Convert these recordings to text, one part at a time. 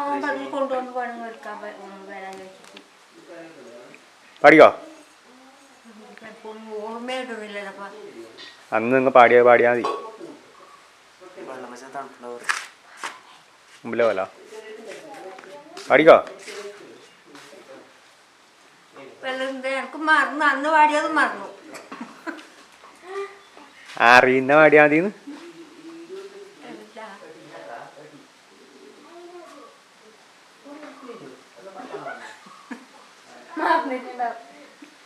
അവൻ പറഞ്ഞ് കൊണ്ടുവന്ന് പണം എടുക്കാൻ വരാൻ വെച്ചിട്ട് പാടിക്കോ? ചിലപ്പോൾ ഓർമ്മയിടുന്നില്ലപ്പ അന്ന് നിങ്ങൾ പാടിയാ പാടിയാൽ മതി. വെള്ളം വെച്ചാൽ തണുപ്പുണ്ടാവും മുമ്പിലെ പോലെ പാടിക്കോ? വെള്ളം എനിക്ക് മറന്നു. അന്ന് പാടിയത് മറന്നു. അറിയുന്ന പാടിയാൽ മതിന്ന്.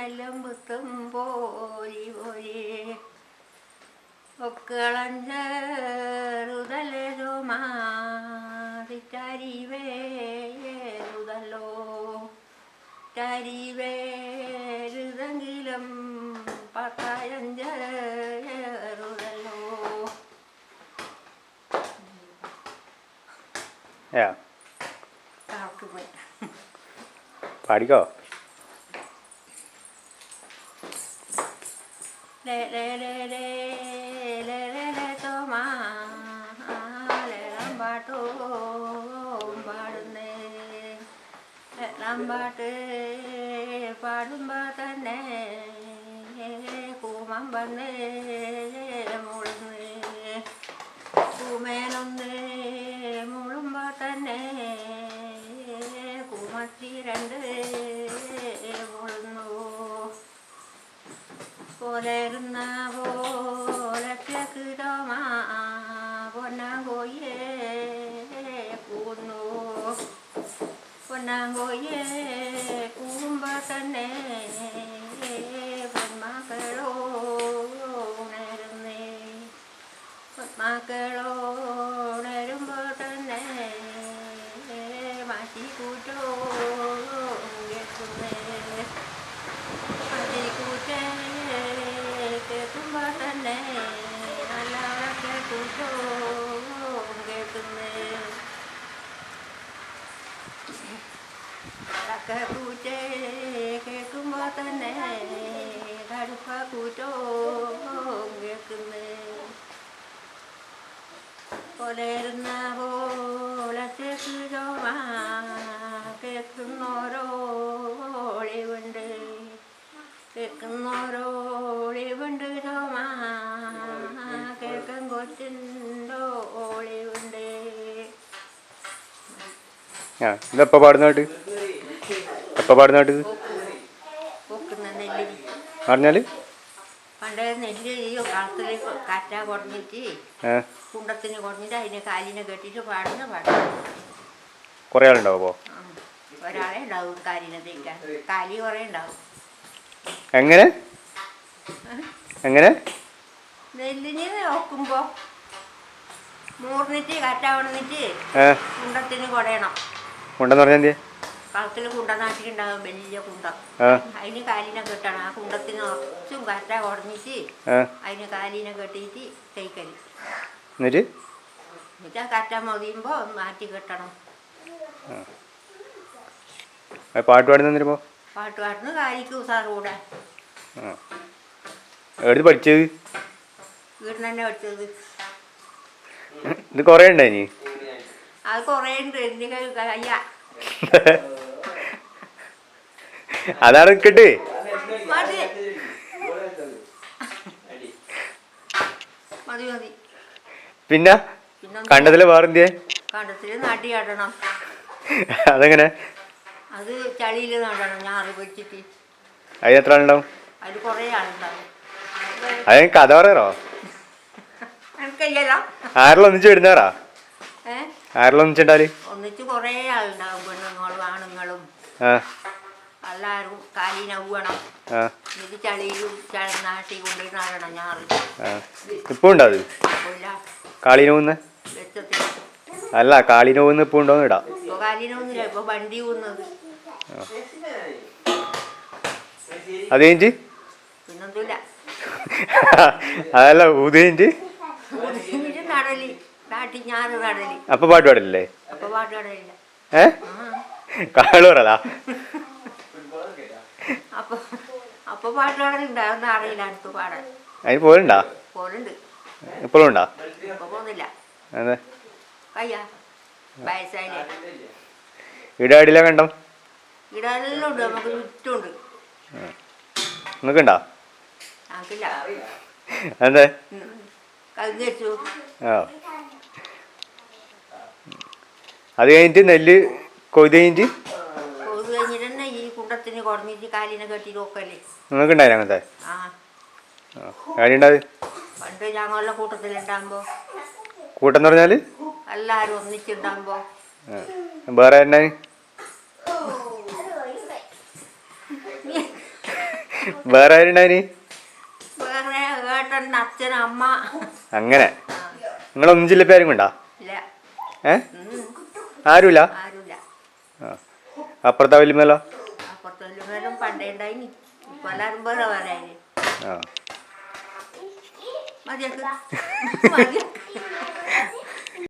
നെല്ലും പുത്തും പോരി പോരി ഒക്കളഞ്ചേറുതല്ലേ ചോമാതിക്കരിവേറുതല്ലോ കരിവേരുതെങ്കിലും പോയി. പാടിക്കോ? പാട്ടോ പാടുന്നേ പാട്ട് പാടുമ്പോ തന്നെ കൂമം വന്ന് മുഴുന്ന് കൂമേനൊന്ന് മുഴുമ്പോ തന്നെ കൂമത്തി രണ്ട് പോലെരുന്ന പോലെ കിടമാ പൊന്നാങ്കോയെ കൂന്നു പൊന്നാങ്കോയെ കൂമ്പോ തന്നെ പൊന്മക്കളോ ഉണരുന്നേ പൊന്മക്കളോ कूटे के कुमत ने घड़फा कूटो में ओलेर ना हो ആ ഇതെപ്പോ പാടുന്നതായിട്ട് കേട്ട് എപ്പോ പാടുന്ന കേട്ട് പൊക്കുന്ന നെല്ല്. പറഞ്ഞാൽ പണ്ട് നെല്ല് ഈ കളത്തിൽ കാറ്റ കുടഞ്ഞിട്ട് ഏ കുണ്ടത്തിന് കുടഞ്ഞിട്ട് അതിനെ കാലിനെ കെട്ടിയിട്ട് പാടുന്ന പാടും കുറേ ആളുണ്ടാവും അപ്പോൾ ഒരാളെ ഉണ്ടാവും കാലിനെ തേക്കാൻ. കാലി കുറേ ഉണ്ടാവും. എങ്ങനെ? എങ്ങനെ? നെല്ലിനെ നോക്കുമ്പോ മൂർന്നിട്ട് കറ്റാവണിട്ട് ഏ കുണ്ടത്തിന് കുടയണം. ഉണ്ടെന്ന് പറഞ്ഞാൽ എന്തിയെ? കളത്തിൽ കുണ്ട നാട്ടിലുണ്ടാവും വലിയ കുണ്ട. അതിന് കാലിനെ കെട്ടണം. ആ കുണ്ടത്തിന് കുറച്ചും കറ്റ കുടഞ്ഞിട്ട് ഏ അതിന് കാലിനെ കെട്ടിയിട്ട് തേക്കൽ. എന്നിട്ട്? എന്നിട്ട് ആ കറ്റ മതിയുമ്പോൾ മാറ്റി കെട്ടണം. പാട്ട് പാടി പാട്ട് പാടുന്നു കാലിക്ക് ഉസാറ് കൂടെ ആ. എവിടെ പഠിച്ചത്? വീട്ടിൽ തന്നെ പഠിച്ചത്. ഇത് കുറേ ഉണ്ടായി അത് കുറേ ഉണ്ട്. അതാണ് നിൽക്കട്ടെ മതി. മതി പിന്നെ? കണ്ടത്തിൽ വേറെന്തിയെ? കണ്ടത്തിൽ നടിയാടണം അതെങ്ങനെ? അത് ചളിയിൽ നടണം. ഞാറ് വെച്ചിട്ട്. അതിന് എത്ര ആളുണ്ടാവും? അതിൽ കുറേ ആളുണ്ടാവും. അതിന് കഥ പറയാറോ എനിക്കല്ലോ ആരെല്ലാം ഒന്നിച്ച് ഏ ആരെല്ലാം ഒന്നിച്ചുണ്ടാൽ ഒന്നിച്ച് കുറേ ആളുണ്ടാവും പെണ്ണുങ്ങളും ആണുങ്ങളും. ആ. എല്ലാവരും കാലിനവണം ആ. ഇത് ചളിയിലും നാട്ടി കൊണ്ട് നടണം ഞാറ്? ആ. ഇപ്പം അല്ല ഉണ്ടോന്ന് ഇടാ. വണ്ടി അത് പിന്നൊന്നുമില്ല. അതല്ല ഊത് കഴിഞ്ഞ് ഇത് നടലി നാട്ടി ഞാറ് നടലി അപ്പൊ പാട്ട് പാടില്ലേ? ഏ? ആ. കാൾ പറയലാ അപ്പോൾ അപ്പോൾ പാട്ട് കടലുണ്ടാവുന്ന അറിയില്ല എനിക്ക് പാടാൻ. അതിന് പോലുണ്ടാ? ഇപ്പോഴും ഉണ്ടാ? അതെ. നമുക്ക് ചുറ്റുമുണ്ട്. നിങ്ങൾക്കുണ്ടാ അതെ. ആ. അത് കഴിഞ്ഞിട്ട് നെല്ല് കൊയ്ത് കഴിഞ്ഞിട്ട് കൊതു കഴിഞ്ഞിട്ട് തന്നെ ഈ കുണ്ടത്തിന് കുറഞ്ഞിട്ട് കാലിനെ കെട്ടി നോക്കല്ലേ അങ്ങനത്തെ? ആ. കാര്യണ്ടാവ് പണ്ട് ഞങ്ങളുടെ കൂട്ടത്തിലുണ്ടാകുമ്പോൾ കൂട്ടം എന്ന് ഒന്നിച്ചുണ്ടാകുമ്പോൾ വേറെ എന്നാ വേറെ ആരുണ്ടായി വേറെ ഏട്ടൻ അച്ഛൻ അമ്മ. അങ്ങനെ. നിങ്ങൾ നിങ്ങളൊന്നും ജില്ല പേരും കൊണ്ടാ ഇല്ല. ഏ? ഉം, ആരുമില്ല ആരുമില്ല ആ. അപ്പുറത്തെ വലിമല്ലോ അപ്പുറത്തെല്ലാം പണ്ടേ ഉണ്ടായിനി. ഇപ്പൊ എല്ലാവരും വേറെ ആയില്ലേ ആ. മതിയാക്ക്. മതിയാക്ക്.